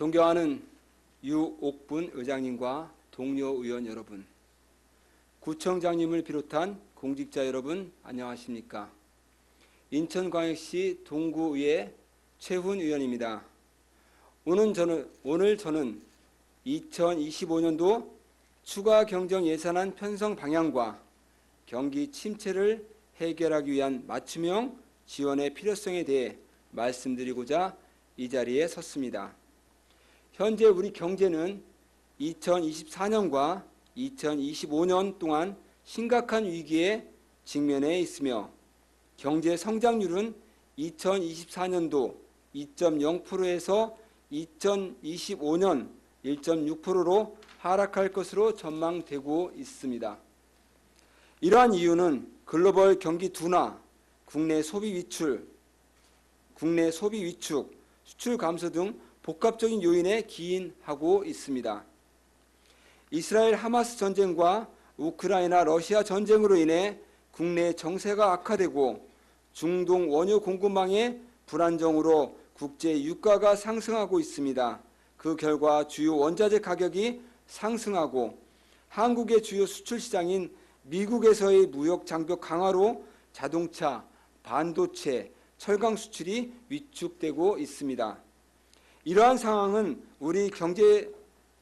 존경하는 유옥분 의장님과 동료 의원 여러분, 구청장님을 비롯한 공직자 여러분 안녕하십니까? 인천광역시 동구의회 최훈 의원입니다. 오늘 저는 오늘 저는 2025년도 추가 경정 예산안 편성 방향과 경기 침체를 해결하기 위한 맞춤형 지원의 필요성에 대해 말씀드리고자 이 자리에 섰습니다. 현재 우리 경제는 2024년과 2025년 동안 심각한 위기에 직면해 있으며 경제 성장률은 2024년도 2.0%에서 2025년 1.6%로 하락할 것으로 전망되고 있습니다. 이러한 이유는 글로벌 경기 둔화, 국내 소비 위출, 국내 소비 위축, 수출 감소 등 복합적인 요인에 기인하고 있습니다. 이스라엘 하마스 전쟁과 우크라이나 러시아 전쟁으로 인해 국내 정세가 악화되고 중동 원유 공급망의 불안정으로 국제 유가가 상승하고 있습니다. 그 결과 주요 원자재 가격이 상승하고 한국의 주요 수출 시장인 미국에서의 무역 장벽 강화로 자동차, 반도체, 철강 수출이 위축되고 있습니다. 이러한 상황은 우리 경제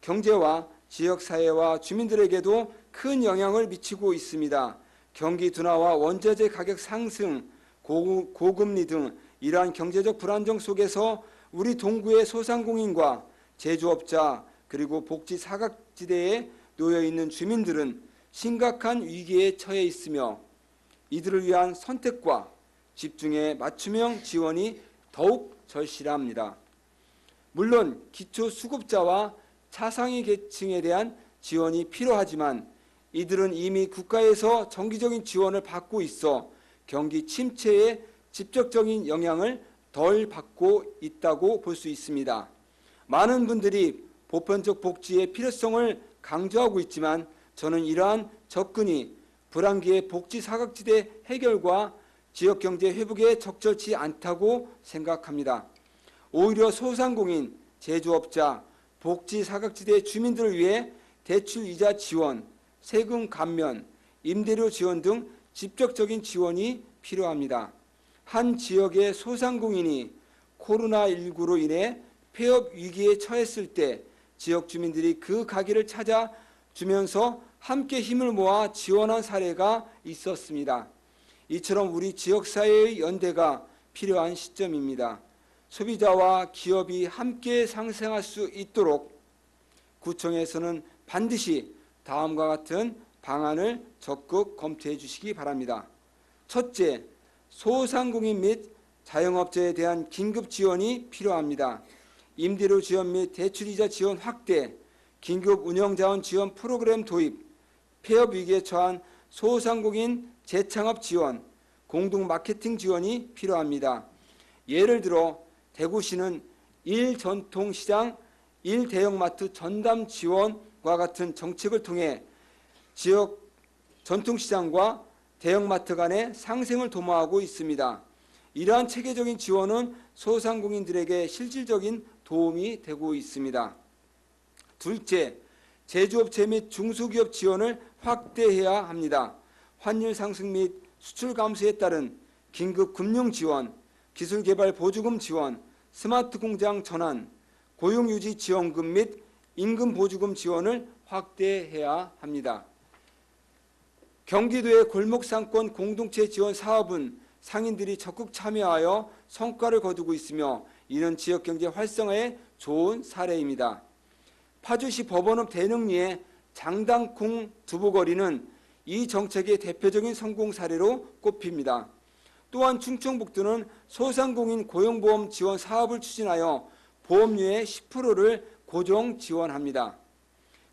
경제와 지역 사회와 주민들에게도 큰 영향을 미치고 있습니다. 경기 둔화와 원자재 가격 상승, 고, 고금리 등 이러한 경제적 불안정 속에서 우리 동구의 소상공인과 제조업자 그리고 복지 사각지대에 놓여 있는 주민들은 심각한 위기에 처해 있으며 이들을 위한 선택과 집중의 맞춤형 지원이 더욱 절실합니다. 물론 기초 수급자와 차상위 계층에 대한 지원이 필요하지만 이들은 이미 국가에서 정기적인 지원을 받고 있어 경기 침체에 직접적인 영향을 덜 받고 있다고 볼 수 있습니다. 많은 분들이 보편적 복지의 필요성을 강조하고 있지만 저는 이러한 접근이 불안기의 복지 사각지대 해결과 지역 경제 회복에 적절치 않다고 생각합니다. 오히려 소상공인, 제조업자, 복지 사각지대 주민들을 위해 대출 이자 지원, 세금 감면, 임대료 지원 등 직접적인 지원이 필요합니다. 한 지역의 소상공인이 코로나19로 인해 폐업 위기에 처했을 때 지역 주민들이 그 가게를 찾아 주면서 함께 힘을 모아 지원한 사례가 있었습니다. 이처럼 우리 지역사회의 연대가 필요한 시점입니다. 소비자와 기업이 함께 상생할 수 있도록 구청에서는 반드시 다음과 같은 방안을 적극 검토해 주시기 바랍니다. 첫째, 소상공인 및 자영업자에 대한 긴급 지원이 필요합니다. 임대료 지원 및 대출이자 지원 확대, 긴급 운영자원 지원 프로그램 도입, 폐업 위기에 처한 소상공인 재창업 지원, 공동 마케팅 지원이 필요합니다. 예를 들어 대구시는 1전통시장 1대형마트 전담 지원과 같은 정책을 통해 지역 전통시장과 대형마트 간의 상생을 도모하고 있습니다. 이러한 체계적인 지원은 소상공인들에게 실질적인 도움이 되고 있습니다. 둘째, 제조업체 및 중소기업 지원을 확대해야 합니다. 환율 상승 및 수출 감소에 따른 긴급 금융 지원, 기술 개발 보조금 지원, 스마트 공장 전환, 고용 유지 지원금 및 임금 보조금 지원을 확대해야 합니다. 경기도의 골목 상권 공동체 지원 사업은 상인들이 적극 참여하여 성과를 거두고 있으며 이는 지역 경제 활성화에 좋은 사례입니다. 파주시 법원읍 대능리의 장당콩 두부거리는 이 정책의 대표적인 성공 사례로 꼽힙니다. 또한 충청북도는 소상공인 고용보험 지원 사업을 추진하여 보험료의 10%를 고정 지원합니다.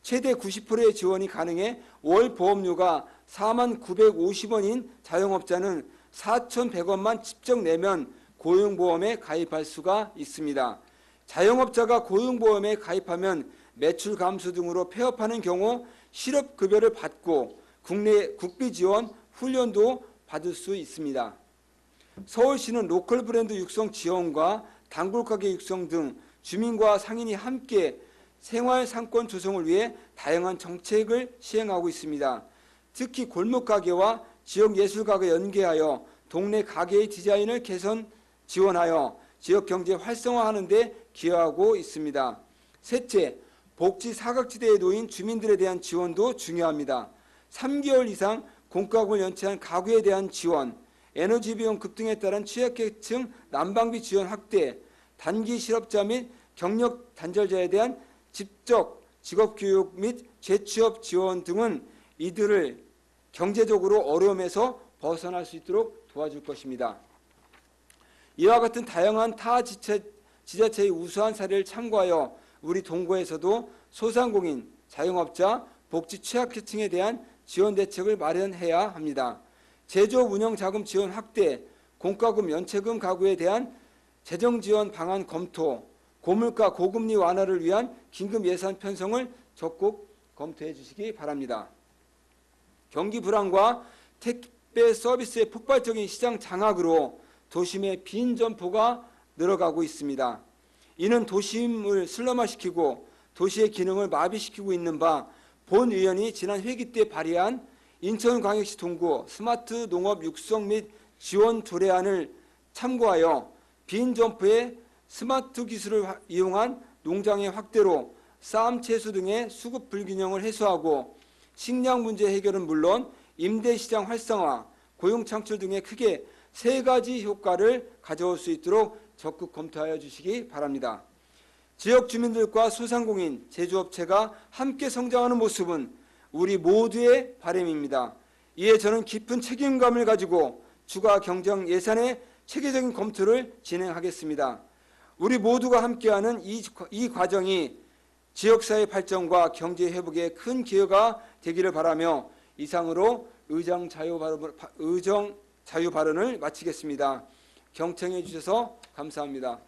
최대 90%의 지원이 가능해 월 보험료가 4만 950원인 자영업자는 4,100원만 직접 내면 고용보험에 가입할 수가 있습니다. 자영업자가 고용보험에 가입하면 매출 감소 등으로 폐업하는 경우 실업급여를 받고 국내 국비 지원 훈련도 받을 수 있습니다. 서울시는 로컬 브랜드 육성 지원과 단골 가게 육성 등 주민과 상인이 함께 생활 상권 조성을 위해 다양한 정책을 시행하고 있습니다. 특히 골목 가게와 지역 예술 가게 연계하여 동네 가게의 디자인을 개선 지원하여 지역 경제 활성화하는 데 기여하고 있습니다. 셋째, 복지 사각지대에 놓인 주민들에 대한 지원도 중요합니다. 3개월 이상 공과금을 연체한 가구에 대한 지원, 에너지 비용 급등에 따른 취약계층 난방비 지원 확대, 단기 실업자 및 경력 단절자에 대한 직접 직업 교육 및 재취업 지원 등은 이들을 경제적으로 어려움에서 벗어날 수 있도록 도와줄 것입니다. 이와 같은 다양한 타 지체, 지자체의 우수한 사례를 참고하여 우리 동구에서도 소상공인, 자영업자, 복지 취약계층에 대한 지원 대책을 마련해야 합니다. 제조업 운영 자금 지원 확대, 공과금 연체금 가구에 대한 재정 지원 방안 검토, 고물가 고금리 완화를 위한 긴급 예산 편성을 적극 검토해 주시기 바랍니다. 경기 불황과 택배 서비스의 폭발적인 시장 장악으로 도심의 빈 점포가 늘어가고 있습니다. 이는 도심을 슬럼화시키고 도시의 기능을 마비시키고 있는 바 본 의원이 지난 회기 때 발의한 인천광역시 동구 스마트 농업 육성 및 지원 조례안을 참고하여 빈 점포에 스마트 기술을 화- 이용한 농장의 확대로 쌈 채수 등의 수급 불균형을 해소하고 식량 문제 해결은 물론 임대 시장 활성화, 고용 창출 등의 크게 세 가지 효과를 가져올 수 있도록 적극 검토하여 주시기 바랍니다. 지역 주민들과 소상공인, 제조업체가 함께 성장하는 모습은 우리 모두의 바람입니다. 이에 저는 깊은 책임감을 가지고 추가 경정 예산의 체계적인 검토를 진행하겠습니다. 우리 모두가 함께하는 이, 이 과정이 지역사회 발전과 경제 회복에 큰 기여가 되기를 바라며 이상으로 의정 자유 발언, 의정 자유 발언을 마치겠습니다. 경청해 주셔서 감사합니다.